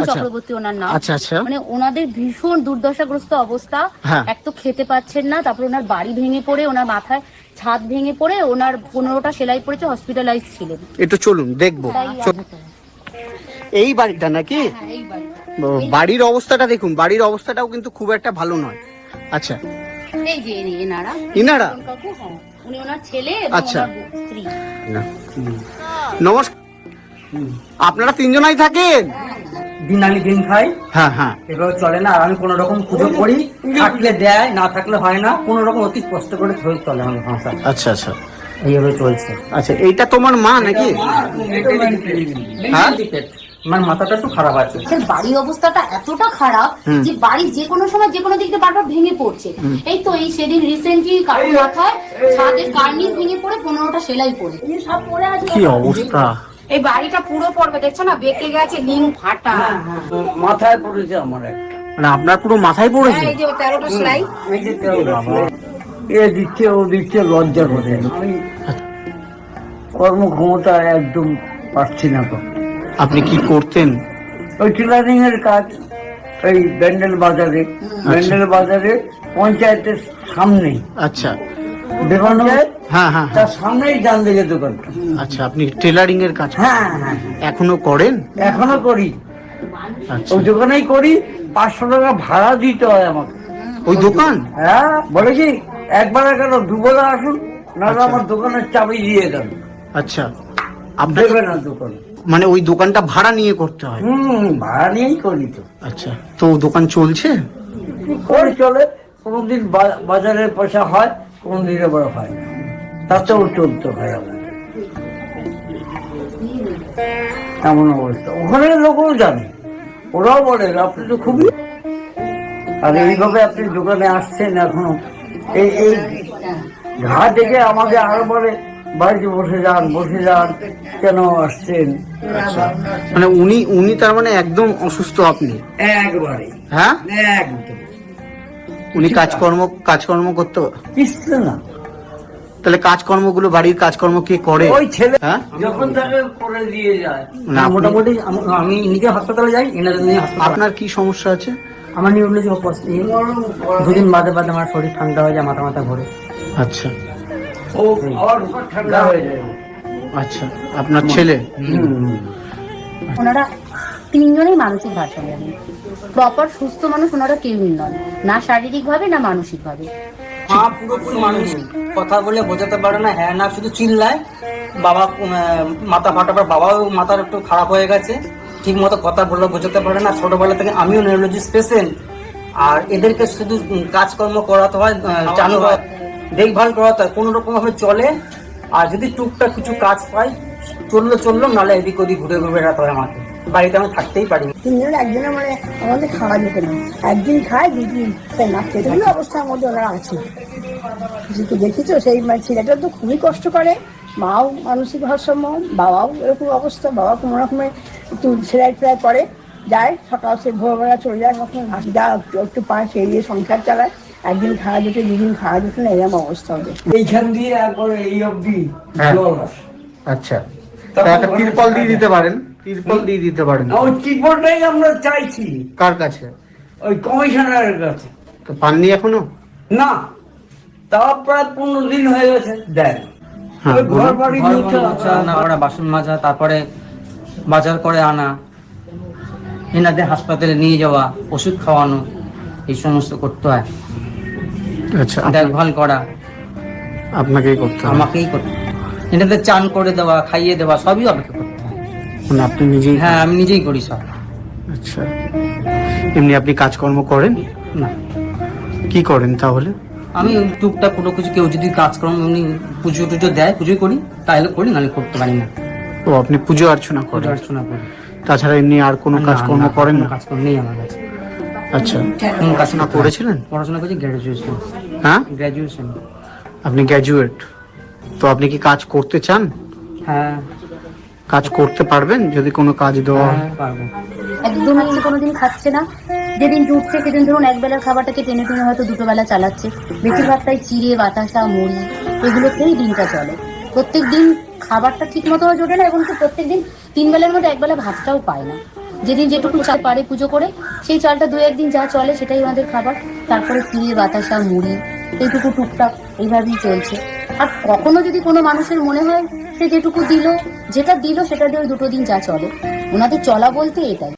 আচ্ছা। চক্রবর্তী ওনার নাম? আচ্ছা আচ্ছা। মানে ওনাদের ভীষণ দুর্দশাগ্রস্ত অবস্থা। হ্যাঁ। এক তো খেতে পাচ্ছেন না তারপর ওনার বাড়ি ভেঙে পড়ে ওনার মাথায় ছাদ ভেঙে পড়ে ওনার পনেরোটা সেলাই পড়েছে হসপিটালাইজ ছিলেন। একটু চলুন দেখব। এই বাড়িটা নাকি? হ্যাঁ। ব- বাড়ির অবস্থাটা দেখুন বাড়ির অবস্থাটাও কিন্তু খুব একটা ভালো নয়। আচ্ছা। এই যে এনারা হ্যাঁ। উনি ওনার ছেলে আচ্ছা। স্ত্রী। নমস্কার। আপনারা তিনজনাই থাকেন? দিন দিন খাই। হ্যাঁ হ্যাঁ। এভাবে চলে না আর আমি কোনো রকম পুজো করি থাকলে দেয় না থাকলে হয় না কোনো রকম অতি কষ্ট করে চলে চলে আমার সংসার। আচ্ছা আচ্ছা। এইভাবে চলছে। আচ্ছা এইটা তোমার মা নাকি? হ্যাঁ? আমার মাথাটা একটু খারাপ আছে। বাড়ির অবস্থাটা এতটা খারাপ যে বাড়ি যে কোনো সময় যে কোনো দিক দিয়ে বারবার ভেঙে পড়ছে। এই তো এই সেদিন রিসেন্টলি কারোর মাথায় ছাদের কার্নিস ভেঙে পড়ে পনেরোটা সেলাই পড়ে। সব পড়ে আছে কি অবস্থা? এই বাড়িটা পুরো পড়বে দেখছ না? বেঁকে গেছে লিং ফাটা। মাথায় পড়েছে আমার একটা। মানে আপনার পুরো মাথায় পড়েছে? এই যে তেরোটা সেলাই। এই যে এ দিচ্ছে ও দিচ্ছে লজ্জা করে। আমি কর্মক্ষমতা একদম পাচ্ছি না তো। আপনি কি করতেন? ওই টেলারিং এর কাজ ওই ব্যান্ডেল বাজারে। ব্যান্ডেল বাজারে পঞ্চায়েতের সামনেই। আচ্ছা। হ্যাঁ হ্যাঁ হ্যাঁ। তার সামনেই ডান দিকে দোকানটা। আচ্ছা আপনি টেলারিং এর কাজ হ্যাঁ হ্যাঁ এখনও করেন? এখনও করি। আচ্ছা। ওই দোকানেই করি পাঁচশো টাকা ভাড়া দিতে হয় আমাকে। ওই দোকান? হ্যাঁ বলেছি একবার কেন দুবেলা আসুন নাহলে আচ্ছা। আমার দোকানের চাবি দিয়ে দেন। আচ্ছা। আপনার না দোকান। মানে ওই দোকানটা ভাড়া নিয়ে করতে হয়? হুম ভাড়া নিয়েই করি তো। আচ্ছা। তো দোকান চলছে? করে চলে কোনদিন বাজারের পয়সা হয় কোনদিন আবার হয় না। তাতেও চলতে হয় আমাদের। এমন অবস্থা। ওখানে লোকও জানে। ওরাও বলে আপনি তো খুবই আর এইভাবে আপনি দোকানে আসছেন এখনও। এই এই ঘা দেখে আমাকে আরও বলে বাড়িতে বসে যান বসে যান। কেন আসছেন? মানে উনি উনি তার মানে একদম অসুস্থ আপনি? একবারে। হ্যাঁ? একদম। উনি কাজকর্ম কাজকর্ম করতে? না? তাহলে কাজকর্মগুলো বাড়ির কাজকর্ম কে করে? ওই ছেলে হ্যাঁ? যখন তাকে করে দিয়ে যায় না, মোটামুটি আমি নিজে হাসপাতালে যাই এনাদের নিয়ে আপনার কি সমস্যা আছে? আমার নিউরোলজি দুদিন বাদে বাদে আমার শরীর ঠান্ডা হয়ে যায় মাথা মাথা ঘোরে। আচ্ছা। ও ঠান্ডা হয়ে যায়। আচ্ছা আপনার ছেলে? ওনারা তিনজনেই মানসিক ভারসাম্য প্রপার সুস্থ মানুষ ওনারা কেউই নন না শারীরিক ভাবে না মানসিক ভাবে মা পুরোপুরি মানুষ কথা বলে বোঝাতে পারে না হ্যাঁ না শুধু চিল্লায়। বাবা মাথা ফাটাবার বাবাও মাথার একটু খারাপ হয়ে গেছে ঠিক মতো কথা বললে বোঝাতে পারে না। ছোটবেলা থেকে আমিও নিউরোলজিস্ট পেশেন্ট আর এদেরকে শুধু কাজকর্ম করাতে হয় চালু হয় দেখভাল করাতে হয় কোনো রকম ভাবে চলে আর যদি টুকটাক কিছু কাজ পাই চলল চলল নাহলে এদিক ওদিক ঘুরে ঘুরে বেড়াতে হয় আমাকে। বাড়িতে আমি থাকতেই পারি তিনজন একজনে মানে আমাদের খাওয়া যেত না একদিন খায় দুদিন তাই না? সেগুলো অবস্থার মধ্যে ওনারা আছে যেহেতু দেখেছ সেই মানে ছেলেটা তো খুবই কষ্ট করে। মাও মানসিক ভারসাম্য বাবাও এরকম অবস্থা বাবা কোনো রকমের একটু সেলাই ফেলাই করে যায় সকাল সে ভোরবেলা চলে যায় কখন যা একটু একটু পায় সেই দিয়ে সংসার চালায়। একদিন খাওয়া যেত দুদিন খাওয়া যেত না এরকম অবস্থা হবে এইখান দিয়ে একবারে এই অবধি হ্যাঁ। আচ্ছা। তা একটা তিরপল দিয়ে দিতে পারেন। তিরপল দিয়ে দিতে পারেন। ওই টিপটাই আমরা চাইছি। কার কাছে? ওই কমিশনারের কাছে। তো পাননি এখনও? না তা প্রায় পনেরো দিন হয়ে গেছে দেন। হ্যাঁ, ঘর বাড়ি ঘর মুছা, মোছা, না করা বাসন মাজা তারপরে বাজার করে আনা এনাদের হাসপাতালে নিয়ে যাওয়া ওষুধ খাওয়ানো এই সমস্ত করতে হয়। আচ্ছা দেখভাল করা। আপনাকেই করতে আমাকেই করতে। এনাদের চান করে দেওয়া খাইয়ে দেওয়া সবই আমাকে করতে মানে আপনি নিজেই হ্যাঁ আমি নিজেই করি সব। আচ্ছা। এমনি আপনি কাজকর্ম করেন? না। কি করেন তাহলে? আমি টুকটাক কোনো কিছু কেউ যদি কাজকর্ম এমনি পুজো টুজো দেয় পুজো করি তাহলে করি নাহলে করতে পারি না। ও আপনি পুজো অর্চনা পুজো করেন? অর্চনা করি। তাছাড়া এমনি আর কোনো কাজকর্ম করেন না? কাজকর্ম নেই আমার কাছে। আচ্ছা। কোন কাজ পড়াশোনা করেছিলেন পড়াশোনা করছি গ্র্যাজুয়েশন হ্যাঁ? গ্র্যাজুয়েশন আপনি গ্র্যাজুয়েট তো আপনি কি কাজ করতে চান? হ্যাঁ। কাজ করতে পারবেন যদি কোনো কাজ দেওয়া হয়? হ্যাঁ পারব। একদম হচ্ছে কোনোদিন খাচ্ছে না। যেদিন জুটছে সেদিন ধরুন এক বেলার খাবারটাকে টেনে টেনে হয়তো দুটো বেলা চালাচ্ছে। বেশিরভাগটাই চিড়ে বাতাসা মুড়ি এগুলো খেয়েই দিনটা চলে। প্রত্যেক দিন খাবারটা ঠিক মতো জোটে না এবং প্রত্যেক দিন তিন বেলার মধ্যে এক বেলা ভাতটাও পায় না। যেদিন যেটুকু চাল পারে পুজো করে সেই চালটা দু একদিন যা চলে সেটাই আমাদের খাবার। তারপরে চিড়ে বাতাসা মুড়ি এইটুকু টুকটাক এইভাবেই চলছে। আর কখনো যদি কোনো মানুষের মনে হয়, সে যেটুকু দিল, যেটা দিল, সেটা দিয়ে দুটো দিন যা চলে। ওনাদের চলা বলতে এটাই।